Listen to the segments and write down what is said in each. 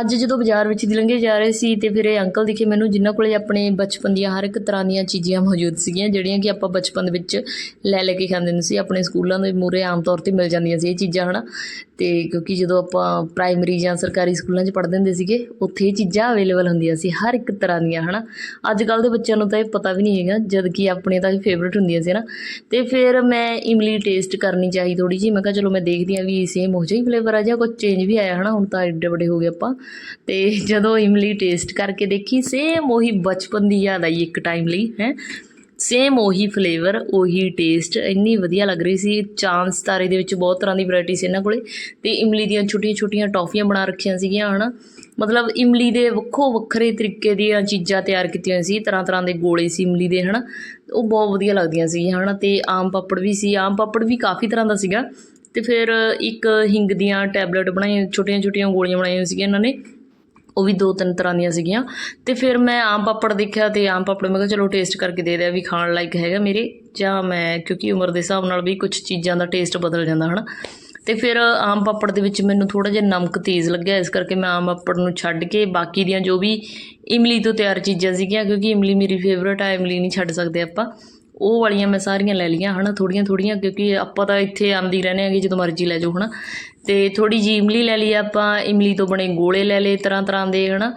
ਅੱਜ ਜਦੋਂ ਬਾਜ਼ਾਰ ਵਿੱਚ ਦੀ ਲੰਘੇ ਜਾ ਰਹੇ ਸੀ ਤੇ ਫਿਰ ਇਹ ਅੰਕਲ ਦਿਖੇ, ਮੈਨੂੰ ਜਿਨ੍ਹਾਂ ਕੋਲੇ ਆਪਣੇ ਬਚਪਨ ਦੀਆਂ ਹਰ ਇੱਕ ਤਰ੍ਹਾਂ ਦੀਆਂ ਚੀਜ਼ਾਂ ਮੌਜੂਦ ਸੀਗੀਆਂ, ਜਿਹੜੀਆਂ ਕਿ ਆਪਾਂ ਬਚਪਨ ਦੇ ਵਿੱਚ ਲੈ ਲੈ ਕੇ ਖਾਂਦੇ ਹੁੰਦੇ ਸੀ, ਆਪਣੇ ਸਕੂਲਾਂ ਦੇ ਮੂਹਰੇ ਆਮ ਤੌਰ ਤੇ ਮਿਲ ਜਾਂਦੀਆਂ ਸੀ ਇਹ ਚੀਜ਼ਾਂ, ਹਨਾ? ਤੇ ਕਿਉਂਕਿ ਜਦੋਂ ਆਪਾਂ ਪ੍ਰਾਇਮਰੀ ਜਾਂ ਸਰਕਾਰੀ ਸਕੂਲਾਂ 'ਚ ਪੜ੍ਹਦੇ ਹੁੰਦੇ ਸੀਗੇ, ਉੱਥੇ ਇਹ ਚੀਜ਼ਾਂ ਅਵੇਲੇਬਲ ਹੁੰਦੀਆਂ ਸੀ, ਹਰ ਇੱਕ ਤਰ੍ਹਾਂ ਦੀਆਂ, ਹਨਾ? ਅੱਜ ਕੱਲ੍ਹ ਦੇ ਬੱਚਿਆਂ ਨੂੰ ਤਾਂ ਇਹ ਪਤਾ ਵੀ ਨਹੀਂ ਹੈਗਾ, ਜਦ ਕਿ ਆਪਣੇ ਤਾਂ ਇਹ ਹੁੰਦੀਆਂ ਸੀ ਨਾ ਤੇ ਫਿਰ ਮੈਂ ਇਮਲੀ ਟੇਸਟ ਕਰਨੀ ਚਾਹੀ ਥੋੜੀ ਜਿਹੀ, ਮੈਂ ਕਿਹਾ ਚਲੋ ਮੈਂ ਦੇਖਦੀ ਹਾਂ ਵੀ ਸੇਮ ਹੋ ਜਾਈ ਫਲੇਵਰ ਆ ਜਾਂ ਕੁਝ ਚੇਂਜ ਵੀ ਆਇਆ, ਹਨਾ? ਹੁਣ ਤਾਂ ਐਡੇ ਵੱਡੇ ਹੋ ਗਏ ਆਪਾਂ। ਤੇ ਜਦੋਂ ਇਮਲੀ ਟੇਸਟ ਕਰਕੇ ਦੇਖੀ ਸੇਮ ਉਹੀ ਬਚਪਨ ਦੀ ਯਾਦ ਆਈ ਇੱਕ ਟਾਈਮ ਲਈ, ਹੈ। ਸੇਮ ਉਹੀ ਫਲੇਵਰ ਉਹੀ ਟੇਸਟ ਇੰਨੀ ਵਧੀਆ ਲੱਗ ਰਹੀ ਸੀ। ਚਾਂਸ ਤਾਰੇ ਦੇ ਵਿੱਚ ਬਹੁਤ ਤਰ੍ਹਾਂ ਦੀ ਵੈਰਾਈਟੀ ਸੀ ਇਹਨਾਂ ਕੋਲੇ। ਤੇ ਇਮਲੀ ਦੀਆਂ ਛੋਟੀਆਂ ਛੋਟੀਆਂ ਟੌਫੀਆਂ ਬਣਾ ਰੱਖੀਆਂ ਸੀਗੀਆਂ, ਹਨਾ। ਮਤਲਬ ਇਮਲੀ ਦੇ ਵੱਖੋ ਵੱਖਰੇ ਤਰੀਕੇ ਦੀਆਂ ਚੀਜ਼ਾਂ ਤਿਆਰ ਕੀਤੀਆਂ ਸੀ ਤਰ੍ਹਾਂ ਤਰ੍ਹਾਂ ਦੇ ਗੋਲੇ ਸੀ ਇਮਲੀ ਦੇ, ਹਨਾ। ਉਹ ਬਹੁਤ ਵਧੀਆ ਲੱਗਦੀਆਂ ਸੀਗੀਆਂ, ਹਨਾ। ਤੇ ਆਮ ਪਾਪੜ ਵੀ ਸੀ, ਆਮ ਪਾਪੜ ਵੀ ਕਾਫੀ ਤਰ੍ਹਾਂ ਦਾ ਸੀਗਾ। ਅਤੇ ਫਿਰ ਇੱਕ ਹਿੰਗ ਦੀਆਂ ਟੈਬਲੇਟ ਬਣਾਈਆਂ, ਛੋਟੀਆਂ ਛੋਟੀਆਂ ਗੋਲੀਆਂ ਬਣਾਈਆਂ ਸੀਗੀਆਂ ਇਹਨਾਂ ਨੇ। ਉਹ ਵੀ ਦੋ ਤਿੰਨ ਤਰ੍ਹਾਂ ਦੀਆਂ ਸੀਗੀਆਂ। ਤੇ ਫਿਰ ਮੈਂ ਆਮ ਪਾਪੜ ਦੇਖਿਆ ਤੇ ਆਮ ਪਾਪੜ ਮੈਂ ਕਿਹਾ ਚਲੋ ਟੇਸਟ ਕਰਕੇ ਦੇ ਦਿਆ ਵੀ ਖਾਣ ਲਾਇਕ ਹੈਗਾ ਮੇਰੇ, ਜਾਂ ਮੈਂ ਕਿਉਂਕਿ ਉਮਰ ਦੇ ਹਿਸਾਬ ਨਾਲ ਵੀ ਕੁਝ ਚੀਜ਼ਾਂ ਦਾ ਟੇਸਟ ਬਦਲ ਜਾਂਦਾ, ਹਨਾ। ਤੇ ਫਿਰ ਆਮ ਪਾਪੜ ਦੇ ਵਿੱਚ ਮੈਨੂੰ ਥੋੜਾ ਜਿਹਾ ਨਮਕ ਤੇਜ਼ ਲੱਗਿਆ, ਇਸ ਕਰਕੇ ਮੈਂ ਆਮ ਪਾਪੜ ਨੂੰ ਛੱਡ ਕੇ ਬਾਕੀ ਦੀਆਂ ਜੋ ਵੀ ਇਮਲੀ ਤੋਂ ਤਿਆਰ ਚੀਜ਼ਾਂ ਸੀਗੀਆਂ, ਕਿਉਂਕਿ ਇਮਲੀ ਮੇਰੀ ਫੇਵਰਟ ਆ, ਇਮਲੀ ਨਹੀਂ ਛੱਡ ਸਕਦੇ ਆਪਾਂ। ਉਹ ਵਾਲੀਆਂ ਮੈਂ ਸਾਰੀਆਂ ਲੈ ਲਈਆਂ, ਹਨਾ ਥੋੜੀਆਂ ਥੋੜੀਆਂ ਕਿਉਂਕਿ ਆਪਾਂ ਤਾਂ ਇੱਥੇ ਆਉਂਦੀ ਰਹਿੰਦੇ ਆਂਗੇ ਜਦੋਂ ਮਰਜ਼ੀ ਲੈ ਜਾਓ, ਹਨਾ। ਤੇ ਥੋੜੀ ਜਿਹੀ ਇਮਲੀ ਲੈ ਲਈ ਆਪਾਂ, ਇਮਲੀ ਤੋਂ ਬਣੇ ਗੋਲੇ ਲੈ ਲਏ ਤਰ੍ਹਾਂ ਤਰ੍ਹਾਂ ਦੇ, ਹਨਾ।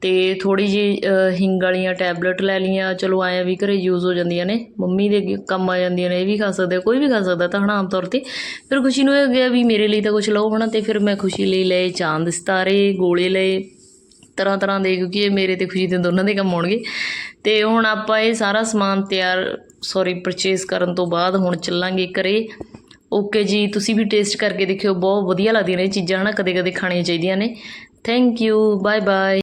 ਤੇ ਥੋੜੀ ਜਿਹੀ ਹਿੰਗ ਵਾਲੀਆਂ ਟੈਬਲੇਟ ਲੈ ਲਈਆਂ, ਚਲੋ ਆਇਆ ਵੀ ਘਰੇ ਯੂਜ਼ ਹੋ ਜਾਂਦੀਆਂ ਨੇ, ਮੰਮੀ ਦੇ ਕੰਮ ਆ ਜਾਂਦੀਆਂ ਨੇ, ਇਹ ਵੀ ਖਾ ਸਕਦੇ ਕੋਈ ਵੀ ਖਾ ਸਕਦਾ, ਤਾਂ ਹਨਾ, ਆਮ ਤੌਰ ਤੇ। ਫਿਰ ਖੁਸ਼ੀ ਨੂੰ ਇਹ ਹੋ ਗਿਆ ਵੀ ਮੇਰੇ ਲਈ ਤਾਂ ਕੁਝ ਲਓ, ਹਨਾ, ਤੇ ਫਿਰ ਮੈਂ ਖੁਸ਼ੀ ਲਈ ਲਏ, ਚਾਂਦ ਸਿਤਾਰੇ, ਗੋਲੇ ਲਏ। ਤਰ੍ਹਾਂ ਤਰ੍ਹਾਂ ਦੇ, ਕਿਉਂਕਿ ਇਹ ਮੇਰੇ ਤੇ ਖੁਸ਼ੀ ਦੇ ਦੋਨਾਂ ਦੇ ਕੰਮ ਆਉਣਗੇ। ਤੇ ਹੁਣ ਆਪਾਂ ਇਹ ਸਾਰਾ ਸਮਾਨ ਤਿਆਰ ਸੌਰੀ ਪਰਚੇਸ ਕਰਨ ਤੋਂ ਬਾਅਦ ਹੁਣ ਚੱਲਾਂਗੇ ਘਰੇ। ਓਕੇ ਜੀ, ਤੁਸੀਂ ਵੀ ਟੇਸਟ ਕਰਕੇ ਦੇਖਿਓ, ਬਹੁਤ ਵਧੀਆ ਲੱਗਦੀਆਂ ਨੇ ਇਹ ਚੀਜ਼ਾਂ, ਹਨਾ? ਕਦੇ ਕਦੇ ਖਾਣੀਆਂ ਚਾਹੀਦੀਆਂ ਨੇ। Thank you bye bye